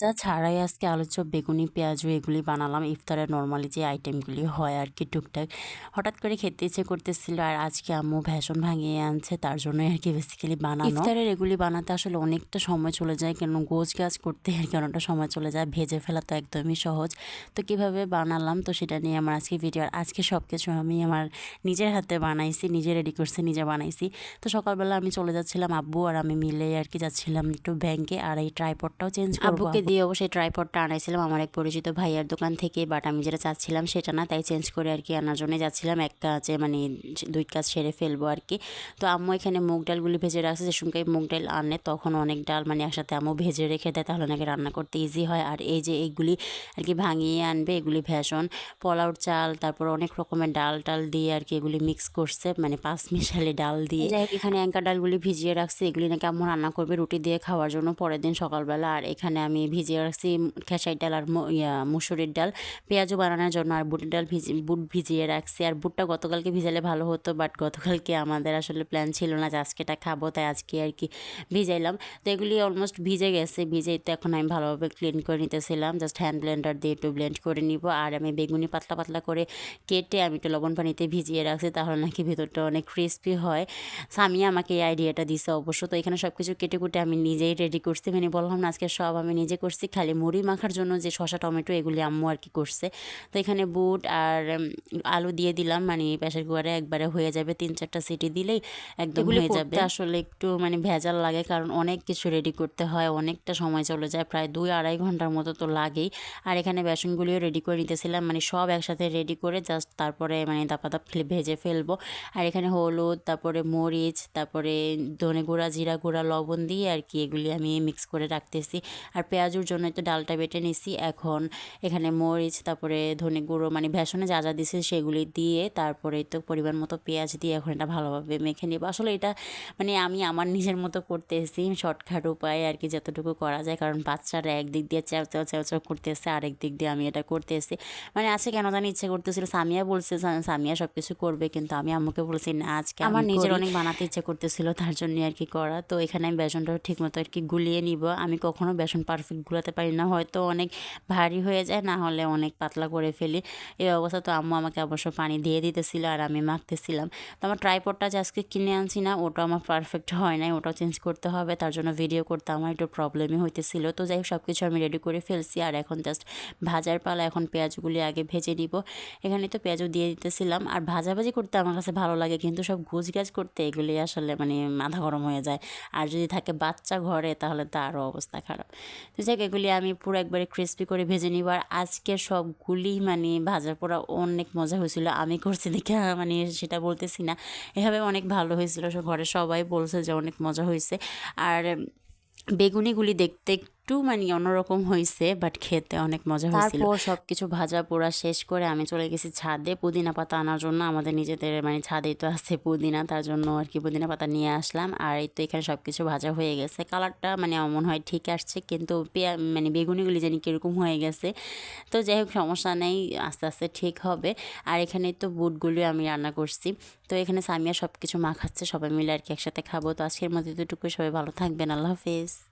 ভাজা ছাড়াই আজকে আলু চপ বেগুনি পেঁয়াজু এগুলি বানালাম। ইফতারে নর্মালি যে আইটেমগুলি হয় আর কি টুকটাক। হঠাৎ করে খেতে ইচ্ছে করতেছিল আর আজকে আম্মু ভ্যাসন ভাঙিয়ে আনছে তার জন্যই আর কি বেসিক্যালি বানানো। ইফতারের এগুলি বানাতে আসলে অনেকটা সময় চলে যায় কেন গোছ গাছ করতে আর কি অনেকটা সময় চলে যায় ভেজে ফেলা তো একদমই সহজ। তো কীভাবে বানালাম তো সেটা নিয়ে আমার আজকে ভিডিও আর আজকে সব কিছু আমি আমার নিজের হাতে বানাইছি নিজে রেডি করছি নিজে বানাইছি। তো সকালবেলা আমি চলে যাচ্ছিলাম আব্বু আর আমি মিলে আর কি যাচ্ছিলাম একটু ব্যাংকে আর এই ট্রাইপডটাও চেঞ্জ করব আব্বুকে দিয়ে অবশ্যই ট্রাইপডটা আনাইছিলাম। আমার এক পরিচিত ভাইয়ার দোকান থেকে বাট আমি যেটা চাচ্ছিলাম সেটা না, তাই চেঞ্জ করে আর কি আনার জন্য যাচ্ছিলাম। এক কাজে মানে দুই কাজ সেরে ফেলব আর কি তো আম্মু এখানে মুগ ডালগুলি ভেজে রাখছে, যে সঙ্গে মুগ ডাল আনে, তখন অনেক ডাল মানে একসাথে আম্মু ভেজে রেখে দেয়, তাহলে নাকি রান্না করতে ইজি হয়। আর এই যে এইগুলি আর কি ভাঙিয়ে আনবে, এগুলি ভেষণ, পোলাওর চাল, তারপর অনেক রকমের ডাল টাল দিয়ে আর কি এগুলি মিক্স করছে মানে পাঁচ মিশালি ডাল দিয়ে। এখানে অ্যাঙ্কা ডালগুলি ভিজিয়ে রাখছে, এগুলি নাকি আম্মু রান্না করবে রুটি দিয়ে খাওয়ার জন্য পরের দিন সকালবেলা। আর এখানে আমি ভিজিয়ে রাখছি খেসাই ডাল আর ইয়া, মুসুরির ডাল। পেঁয়াজও বানানোর জন্য আর বুটের ডাল ভিজি, বুট ভিজিয়ে রাখছি। আর বুটটা গতকালকে ভিজালে ভালো হতো বাট গতকালকে আমাদের আসলে প্ল্যান ছিল না যে আজকেটা খাব, তাই আজকে আর কি ভিজাইলাম। তো এগুলি অলমোস্ট ভিজে গেছে, ভিজে তো এখন আমি ভালোভাবে ক্লিন করে নিতেছিলাম। জাস্ট হ্যান্ড ব্লেন্ডার দিয়ে একটু ব্লেন্ড করে নিব। আর আমি বেগুনি পাতলা পাতলা করে কেটে আমি একটু লবণ পানিতে ভিজিয়ে রাখছি, তাহলে নাকি ভিতরটা অনেক ক্রিস্পি হয়। সামিয়া আমাকে এই আইডিয়াটা দিছে অবশ্য। তো এখানে সব কিছু কেটে কুটে আমি নিজেই রেডি করছি। মানে বললাম না, আজকে সব আমি নিজে করছি খালি মুড়ি মাখার জন্য যে শশা টমেটো এগুলি আম্মু আর কি করছে। তো এখানে বুট আর আলু দিয়ে দিলাম মানে প্রেশার কুকারে একবারে হয়ে যাবে তিন চারটা সিটি দিলেই একদম হয়ে যাবে। আসলে একটু মানে ভেজাল লাগে কারণ অনেক কিছু রেডি করতে হয় অনেকটা সময় চলে যায় প্রায় দুই আড়াই ঘণ্টার মতো তো লাগেই। আর এখানে বেসনগুলিও রেডি করে নিতেছিলাম মানে সব একসাথে রেডি করে জাস্ট তারপরে মানে দাপা দাপ ভেজে ফেলব। আর এখানে হলুদ তারপরে মরিচ তারপরে ধনে গুঁড়া জিরা গুঁড়া লবণ দিয়ে আর কি এগুলি আমি মিক্স করে রাখতেছি। আর পেঁয়াজুর জন্য তো ডালটা বেটে নিছি। এখন এখানে মরিচ তারপরে ধনে গুঁড়ো মানে ভেষণে যা যা দিছে সেগুলি দিয়ে তারপরে তো পরিমাণ মতো পেঁয়াজ দিয়ে এখন এটা ভালোভাবে মেখে নেব। আসলে এটা মানে আমি আমার নিজের মতো করতেছি শর্টকাট উপায়ে আর কি যতটুকু করা যায় কারণ বাচ্চারা একদিক দিয়ে চ্যাও চ্যাও চ্যাও চ্যাও করতেছে আরেক দিক দিয়ে আমি এটা করতেছি। মানে আজকে কেন জানি ইচ্ছে করতেছিল সামিয়া বলছে সামিয়া সব কিছু করবে কিন্তু আমি আম্মুকে বলছি না আজকে আমার নিজের অনেক বানাতে ইচ্ছে করতেছিল তার জন্য আর কি করা। তো এখানে আমি বেসনটা ঠিক মতো আর কি গুলিয়ে নিব। আমি কখনো বেসন পারফেক্ট গুলাতে পারি না। হয়তো অনেক ভারী হয়ে যায়, না হলে অনেক পাতলা করে ফেলি। এই অবস্থা তো আম্মু আমাকে অবশ্য পানি দিয়ে দিতেছিল আর আমি মাখতেছিলাম। তো আমার ট্রাইপডটা যে আজকে কিনে আনছি না ওটা আমার পারফেক্ট হয় নাই, ওটাও চেঞ্জ করতে হবে। তার জন্য ভিডিও করতে আমার একটু প্রবলেমই হইতেছিল। তো যাই হোক সব কিছু আমি রেডি করে ফেলছি আর এখন জাস্ট ভাজার পালা, এখন পেঁয়াজগুলি আগে ভেজে নিব। এখানে তো পেঁয়াজও দিয়ে দিতেছিলাম আর ভাজাভাজি করতে আমার কাছে ভালো লাগে, কিন্তু সব গাছ করতে এগুলি আসলে মানে মাথা গরম হয়ে যায়। আর যদি থাকে বাচ্চা ঘরে, তাহলে তো আরও অবস্থা খারাপ। তো যাক এগুলি আমি পুরো একবারে ক্রিস্পি করে ভেজে নিব। আর আজকে সবগুলি মানে ভাজার পরা অনেক মজা হয়েছিল। আমি করছি দেখে মানে সেটা বলতেছি না। এভাবে অনেক ভালো হয়েছিল। ঘরে সবাই বলছে যে অনেক মজা হয়েছে। আর বেগুনিগুলি দেখতে একটু মানে অন্যরকম হয়েছে বাট খেতে অনেক মজা হয়েছিল সব কিছু ভাজা পোড়া শেষ করে আমি চলে গেছি ছাদে পুদিনা পাতা আনার জন্য। আমাদের নিজেদের মানে ছাদেই তো আছে পুদিনা, তার জন্য আর কি পুদিনা পাতা নিয়ে আসলাম। আর এই তো এখানে সব কিছু ভাজা হয়ে গেছে। কালারটা মানে আমার মনে হয় ঠিক আসছে, কিন্তু মানে বেগুনিগুলি জানি কীরকম হয়ে গেছে। তো যাই হোক, সমস্যা নেই, আস্তে আস্তে ঠিক হবে। আর এখানে তো বুটগুলি আমি রান্না করছি। তো এখানে সামিয়া সব কিছু মাখাচ্ছে, সবাই মিলে আর কি একসাথে খাব। তো আজকের মধ্যে দুটুকু সবাই ভালো থাকবেন, আল্লাহ হাফিজ।